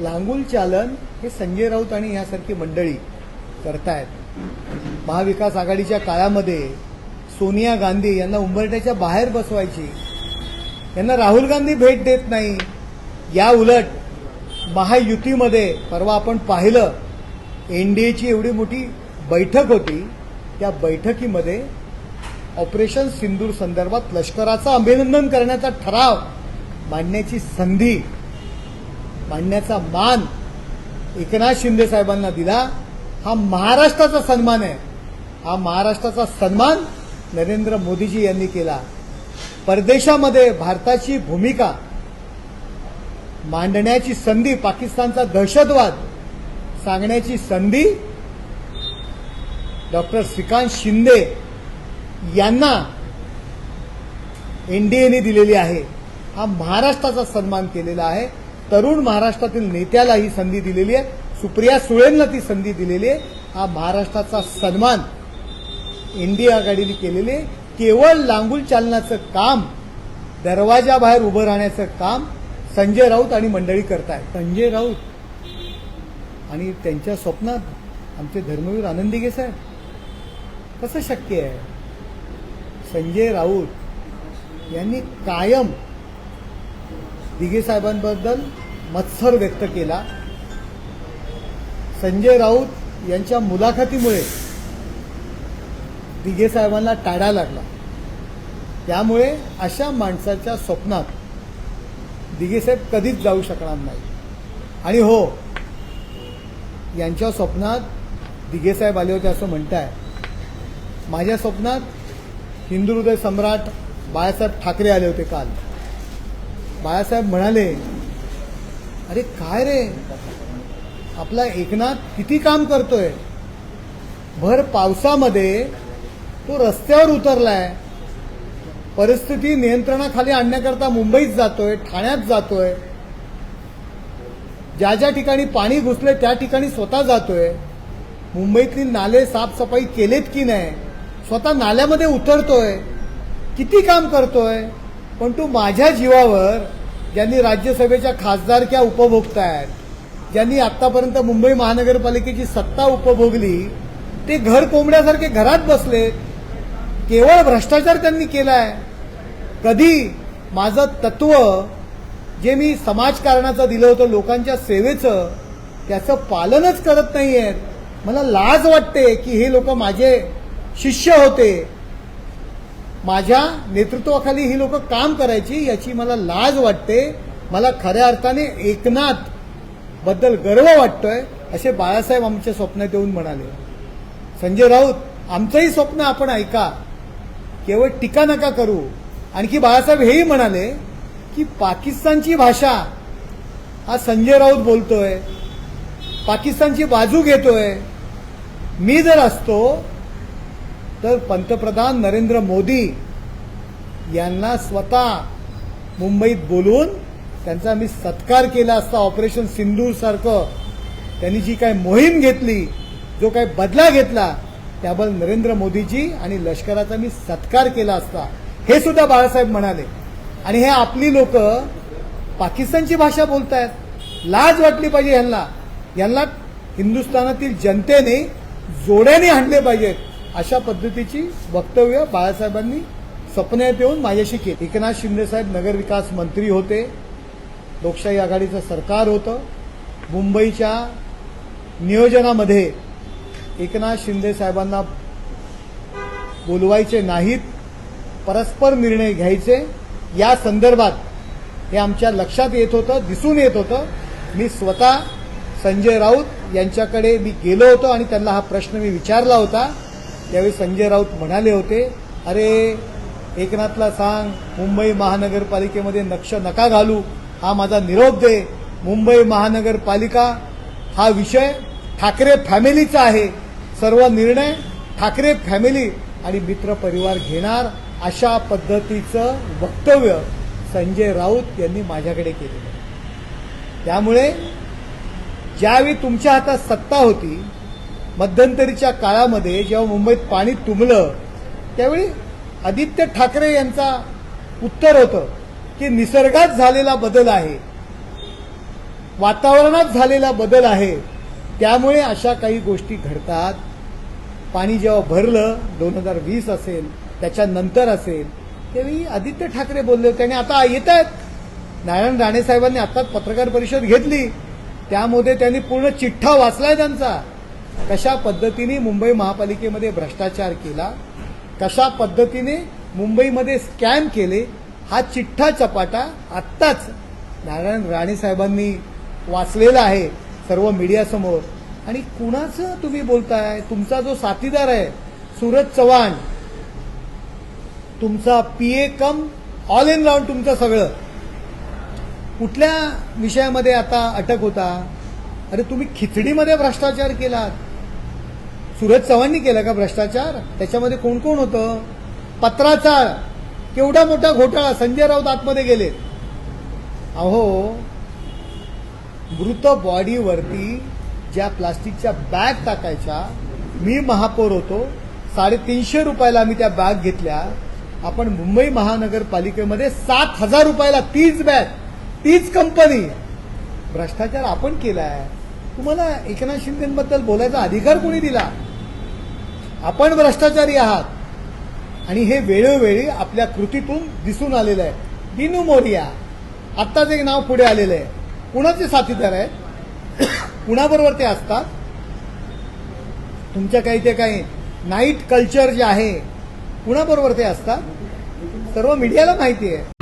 लांगुल चालन हे संजय राऊत आणि ह्यासारखी मंडळी करतायत. महाविकास आघाडीच्या काळामध्ये सोनिया गांधी यांना उंबरठ्याच्या बाहेर बसवायची. यांना राहुल गांधी भेट देत नाही. या उलट महायुतीमध्ये परवा आपण पाहिलं एनडीएची एवढी मोठी बैठक होती. त्या बैठकीमध्ये ऑपरेशन सिंदूर संदर्भात लष्कराचं अभिनंदन करण्याचा ठराव मांडण्याची संधी मांडण्याचा मान एकनाथ शिंदे साहेबांना दिला. हा महाराष्ट्राचा सन्मान आहे. हा महाराष्ट्राचा सन्मान नरेंद्र मोदीजी यांनी केला. परदेशामध्ये भारताची भूमिका मांडण्याची संधी पाकिस्तानचा दहशतवाद सांगण्याची संधी डॉक्टर श्रीकांत शिंदे यांना एनडीएने दिलेली आहे. हा महाराष्ट्राचा सन्मान केलेला आहे. तरुण महाराष्ट्रातील नेत्याला ही संधी दिलेली आहे. सुप्रिया सुळेंना ती संधी दिलेली आहे. हा महाराष्ट्राचा सन्मान एनडीए आघाडीने केलेले केवळ लांगुल चालनाचं काम दरवाजाबाहेर उभं राहण्याचं काम संजय राऊत आणि मंडळी करतायत. संजय राऊत आणि त्यांच्या स्वप्नात आमचे धर्मवीर आनंदी साहेब कसं शक्य आहे? संजय राऊत यांनी कायम दिघे साहेबांबद्दल मत्सर व्यक्त केला. संजय राऊत यांच्या मुलाखतीमुळे दिघे साहेबांना टाळा लागला. त्यामुळे अशा माणसाच्या स्वप्नात दिघे साहेब कधीच जाऊ शकणार नाही. आणि हो यांच्या स्वप्नात दिघे साहेब आले होते असं म्हणताय. माझ्या स्वप्नात हिंदू हृदय सम्राट बाळासाहेब ठाकरे आले होते काल. बाळासाहेब म्हणाले अरे काय रे? आपला एकनाथ किती काम करतोय? भर पावसामध्ये तो रस्त्यावर उतरलाय. परिस्थिती नियंत्रणाखाली आणण्याकरता मुंबईत जातोय ठाण्यात जातोय. ज्या ज्या ठिकाणी पाणी घुसले त्या ठिकाणी स्वतः जातोय. मुंबईतली नाले साफसफाई केलेत की नाही? स्वतः नाल्यामध्ये उतरतोय. किती काम करतोय? पण तू माझ्या जीवावर ज्यांनी राज्यसभेच्या खासदारक्या उपभोगतायत ज्यांनी आतापर्यंत मुंबई महानगरपालिकेची सत्ता उपभोगली ते घर कोंबड्यासारखे घरात बसलेत केवळ भ्रष्टाचार त्यांनी केलाय. कधी माझं तत्व जे मी समाजकारणाचं दिलं होतं लोकांच्या सेवेचं त्याचं पालनच करत नाही आहेत मला लाज वाटते की हे लोक माझे शिष्य होते. माझ्या नेतृत्वाखाली ही लोक काम करायची याची मला लाज वाटते. मला खऱ्या अर्थाने एकनाथबद्दल गर्व वाटतोय असे बाळासाहेब आमच्या स्वप्नात येऊन म्हणाले. संजय राऊत आमचंही स्वप्न आपण ऐका. केवळ टीका नका करू. आणखी बाळासाहेब हेही म्हणाले की पाकिस्तानची भाषा हा संजय राऊत बोलतोय. पाकिस्तानची बाजू घेतोय. मी जर असतो तर पंतप्रधान नरेंद्र मोदी यांना स्वतः मुंबईत बोलून त्यांचा मी सत्कार केला असता ऑपरेशन सिंदूर सारखं. त्यांनी जी काय मोहीम घेतली जो काय बदला घेतला त्याबद्दल नरेंद्र मोदीजी आणि लष्कराचा मी सत्कार केला असता. हे सुद्धा बाळासाहेब म्हणाले. आणि हे आपली लोक पाकिस्तानची भाषा बोलतायत. लाज वाटली पाहिजे यांना यांना हिंदुस्थानातील जनतेने जोड्याने आणले पाहिजेत. अशा पद्धतीची वक्तव्य बाळासाहेबांनी स्वप्नात येऊन माझ्याशी केली. एकनाथ शिंदेसाहेब नगरविकास मंत्री होते. लोकशाही आघाडीचं सरकार होतं. मुंबईच्या नियोजनामध्ये एकनाथ शिंदे साहेबांना बोलवायचे नाहीत परस्पर निर्णय घ्यायचे. या संदर्भात हे आमच्या लक्षात येत होतं दिसून येत होतं. मी स्वतः संजय राऊत यांच्याकडे मी गेलो होतो आणि त्यांना हा प्रश्न मी विचारला होता. त्यावेळी संजय राऊत म्हणाले होते अरे एकनाथला सांग मुंबई महानगरपालिकेमध्ये नक्ष नका घालू. हा माझा निरोप दे. मुंबई महानगरपालिका हा विषय ठाकरे फॅमिलीचा आहे. सर्व निर्णय ठाकरे फॅमिली आणि मित्र परिवार घेणार अशा पद्धतीचं वक्तव्य संजय राऊत यांनी माझ्याकडे केलेलं त्यामुळे ज्यावेळी तुमच्या हातात सत्ता होती मध्यंतरीच्या काळामध्ये जेव्हा मुंबईत पाणी तुंबलं त्यावेळी आदित्य ठाकरे यांचा उत्तर होतं की निसर्गात झालेला बदल आहे वातावरणात झालेला बदल आहे त्यामुळे अशा काही गोष्टी घडतात. पाणी जेव्हा भरलं दोन हजार वीस असेल त्याच्यानंतर असेल त्यावेळी आदित्य ठाकरे बोलले होते. आणि आता येत आहेत. नारायण राणे साहेबांनी आताच पत्रकार परिषद घेतली. त्यामध्ये त्यांनी पूर्ण चिठ्ठा वाचलाय त्यांचा. कशा पद्धतीने मुंबई महापालिकेमध्ये भ्रष्टाचार केला कशा पद्धतीने मुंबईमध्ये स्कॅम केले हा चिठ्ठा चपाटा आत्ताच नारायण राणे साहेबांनी वाचलेला आहे सर्व मीडियासमोर आणि कुणाचं तुम्ही बोलताय? तुमचा जो साथीदार आहे सूरज चव्हाण. तुमचा PA cum all in round तुमचं सगळं. कुठल्या विषयामध्ये आता अटक होता? अरे तुम्ही खिचडीमध्ये भ्रष्टाचार केलात. सूरज चव्हाणनी केला का भ्रष्टाचार? त्याच्यामध्ये कोण कोण होतं? पत्राचार केवढा मोठा घोटाळा. संजय राऊत आतमध्ये गेले. अहो मृत बॉडीवरती ज्या प्लास्टिकच्या बॅग टाकायच्या मी महापौर होतो. साडेतीनशे रुपयाला आम्ही त्या बॅग घेतल्या. आपण मुंबई महानगरपालिकेमध्ये सात हजार रुपयाला तीच बॅग तीच कंपनी. भ्रष्टाचार आपण केलाय. तुम्हाला एकनाथ शिंदेबद्दल बोलायचा अधिकार कोणी दिला? आपण भ्रष्टाचारी आहात. आणि हे वेळोवेळी आपल्या कृतीतून दिसून आलेलं आहे. दिनू मोरिया आत्ताच एक नाव पुढे आलेलं आहे. कुणाचे साथीदार आहेत? कुणाबरोबर ते असतात? तुमच्या काही ते काही नाईट कल्चर जे आहे कुणाबरोबर ते असतात? सर्व मीडियाला माहिती आहे.